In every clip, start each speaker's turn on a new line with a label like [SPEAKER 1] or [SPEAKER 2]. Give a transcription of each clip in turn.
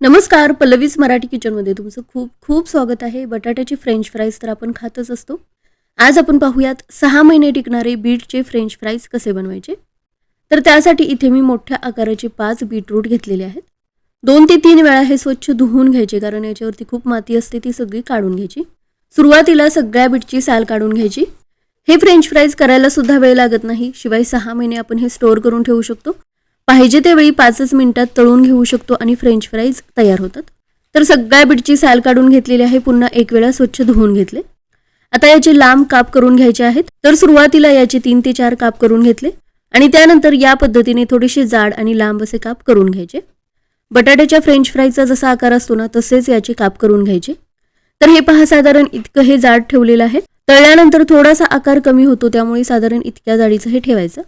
[SPEAKER 1] नमस्कार पल्लवीज मराठी किचनमध्ये तुमचं खूप खूप स्वागत आहे. बटाट्याचे फ्रेंच फ्राईज तर आपण खातच असतो. आज आपण पाहूयात सहा महिने टिकणारे बीटचे फ्रेंच फ्राईज कसे बनवायचे? तर त्यासाठी इथे मी मोठ्या आकाराचे पाच बीटरूट घेतलेले आहेत. दोन ते तीन वेळा हे स्वच्छ धुवून घ्यायचे कारण याच्यावरती खूप माती असते ती सगळी काढून घ्यायची. सुरुवातीला सगळ्या बीटची साल काढून घ्यायची. हे फ्रेंच फ्राईज करायला सुद्धा वेळ लागत नाही शिवाय सहा महिने आपण हे स्टोअर करून ठेवू शकतो. पाहिजे त्यावेळी पाचच मिनिटात तळून घेऊ शकतो आणि फ्रेंच फ्राईज तयार होतात. तर सगळ्या बीटची साल काढून घेतलेली आहे पुन्हा एक वेळा स्वच्छ धुवून घेतले. आता याचे लांब काप करून घ्यायचे आहेत. तर सुरुवातीला याचे तीन ते चार काप करून घेतले आणि त्यानंतर या पद्धतीने थोडेसे जाड आणि लांब असे काप करून घ्यायचे. बटाट्याच्या फ्रेंच फ्राईजचा जसा आकार असतो ना तसेच याचे काप करून घ्यायचे. तर हे पहा साधारण इतकं हे जाड ठेवलेलं आहे. तळल्यानंतर थोडासा आकार कमी होतो त्यामुळे साधारण इतक्या जाडीचं हे ठेवायचं.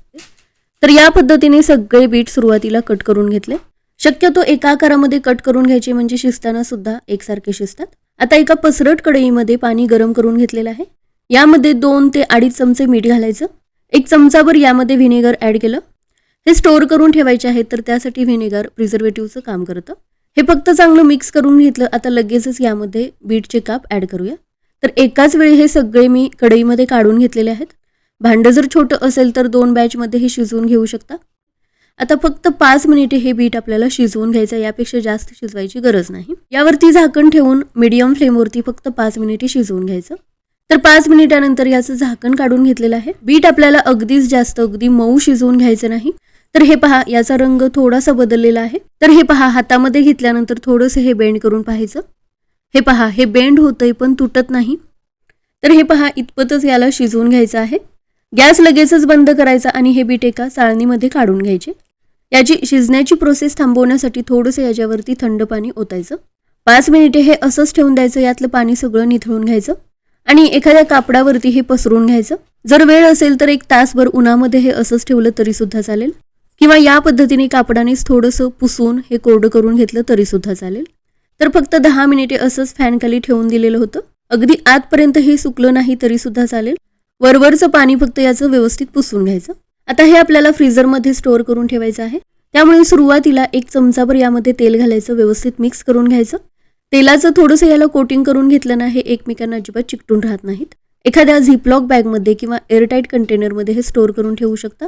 [SPEAKER 1] तर या पद्धतीने सगळे बीट सुरुवातीला कट करून घेतले. शक्यतो एका आकारामध्ये कट करून घ्यायचे म्हणजे शिजताना सुद्धा एकसारखे शिजतात. आता एका पसरट कढईमध्ये पाणी गरम करून घेतलेलं आहे. यामध्ये दोन ते अडीच चमचे मीठ घालायचं. एक चमचाभर यामध्ये व्हिनेगर ॲड केलं. हे स्टोअर करून ठेवायचे आहेत तर त्यासाठी व्हिनेगर प्रिझर्वेटिव्हचं काम करतं. हे फक्त चांगलं मिक्स करून घेतलं आता लगेचच यामध्ये बीटचे काप ॲड करूया. तर एकाच वेळी हे सगळे मी कढईमध्ये काढून घेतलेले आहेत. भांडं जर छोटं असेल तर दोन बॅचमध्ये हे शिजवून घेऊ शकता. आता फक्त पाच मिनिटे हे बीट आपल्याला शिजवून घ्यायचं यापेक्षा जास्त शिजवायची गरज नाही. यावरती झाकण ठेवून मीडियम फ्लेमवरती फक्त पाच मिनिटे शिजवून घ्यायचं. तर पाच मिनिटानंतर याचं झाकण काढून घेतलेलं आहे. बीट आपल्याला अगदीच जास्त अगदी मऊ शिजवून घ्यायचं नाही. तर हे पहा याचा रंग थोडासा बदललेला आहे. तर हे पहा हातामध्ये घेतल्यानंतर थोडंसं हे बेंड करून पाहायचं. हे पहा हे बेंड होतंय पण तुटत नाही. तर हे पहा इतपतच याला शिजवून घ्यायचं आहे. गॅस लगेचच बंद करायचा आणि हे बीट एका चाळणीमध्ये काढून घ्यायचे. याची शिजण्याची प्रोसेस थांबवण्यासाठी थोडंसं याच्यावरती थंड पाणी ओतायचं. पाच मिनिटे हे असंच ठेवून द्यायचं यातलं पाणी सगळं निथळून घ्यायचं आणि एखाद्या कापडावरती हे पसरून घ्यायचं. जर वेळ असेल तर एक तासभर उन्हामध्ये हे असंच ठेवलं तरी सुद्धा चालेल. किंवा या पद्धतीने कापडानेच थोडंसं पुसून हे कोरडं करून घेतलं तरी सुद्धा चालेल. तर फक्त दहा मिनिटे असंच फॅनखाली ठेवून दिलेलं होतं. अगदी आतपर्यंत हे सुकलं नाही तरी सुद्धा चालेल. वरवरचं पाणी फक्त याचं व्यवस्थित पुसून घ्यायचं. आता हे आपल्याला फ्रीजरमध्ये स्टोअर करून ठेवायचं आहे. त्यामुळे सुरुवातीला एक चमचाभर यामध्ये तेल घालायचं व्यवस्थित मिक्स करून घ्यायचं. तेलाचं थोडंसं याला कोटिंग करून घेतलं ना हे एकमेकांना अजिबात चिकटून राहत नाहीत. एखाद्या झिपलॉक बॅगमध्ये किंवा एअरटाईट कंटेनरमध्ये हे स्टोअर करून ठेवू शकता.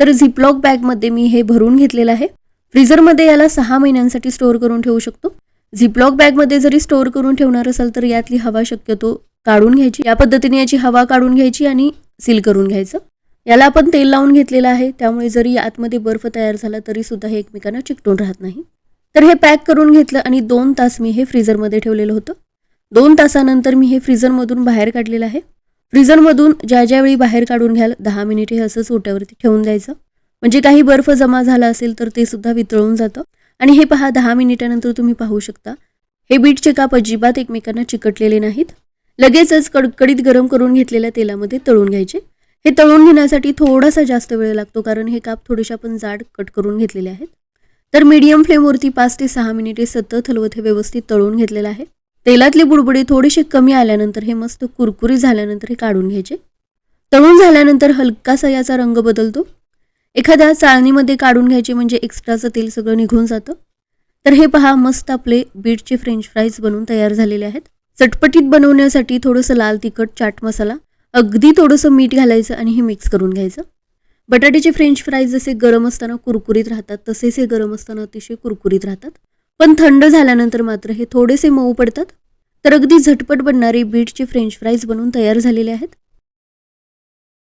[SPEAKER 1] तर झिपलॉक बॅगमध्ये मी हे भरून घेतलेलं आहे. फ्रीजरमध्ये याला सहा महिन्यांसाठी स्टोअर करून ठेवू शकतो. झिपलॉक बॅगमध्ये जरी स्टोअर करून ठेवणार असाल तर यातली हवा शक्यतो काढून घ्यायची. या पद्धतीने याची हवा काढून घ्यायची आणि सील करून घ्यायचं. याला आपण तेल लावून घेतलेलं आहे. त्यामुळे जरी आतमध्ये बर्फ तयार झाला तरी सुद्धा हे एकमेकांना चिकटून राहत नाही. तर हे पॅक करून घेतलं आणि दोन तास मी हे फ्रीझरमध्ये ठेवलेलं होतं. दोन तासानंतर मी हे फ्रीझरमधून बाहेर काढलेलं आहे. फ्रीझरमधून ज्या ज्यावेळी बाहेर काढून घ्याल दहा मिनिटे हे असंच ओट्यावरती ठेवून द्यायचं. म्हणजे काही बर्फ जमा झाला असेल तर ते सुद्धा वितळून जातं. आणि हे पहा दहा मिनिटानंतर तुम्ही पाहू शकता. हे बीटचे काप अजिबात एकमेकांना चिकटलेले नाहीत. लगेचच कडकडीत गरम करून घेतलेल्या तेलामध्ये तळून घ्यायचे. हे तळून घेण्यासाठी थोडासा जास्त वेळ लागतो कारण हे काप थोडेसे आपण जाड कट करून घेतलेले आहेत. तर मीडियम फ्लेमवरती पाच ते सहा मिनिटे सतत हलवत हे व्यवस्थित तळून घेतलेलं आहे. तेलातले बुडबुडे थोडेसे कमी आल्यानंतर हे मस्त कुरकुरीत झाल्यानंतर हे काढून घ्यायचे. तळून झाल्यानंतर हलकासा याचा रंग बदलतो. एखाद्या चाळणीमध्ये काढून घ्यायचे म्हणजे एक्स्ट्राचं तेल सगळं निघून जातं. तर हे पहा मस्त आपले बीटचे फ्रेंच फ्राईज बनवून तयार झालेले आहेत. चटपटीत बनवण्यासाठी थोडंसं लाल तिखट चाट मसाला अगदी थोडंसं मीठ घालायचं आणि हे मिक्स करून घ्यायचं. बटाट्याचे फ्रेंच फ्राईज जसे गरम असताना कुरकुरीत राहतात तसेच हे गरम असताना अतिशय कुरकुरीत राहतात. पण थंड झाल्यानंतर मात्र हे थोडेसे मऊ पडतात. तर अगदी झटपट बनणारे बीटचे फ्रेंच फ्राईज बनवून तयार झालेले आहेत.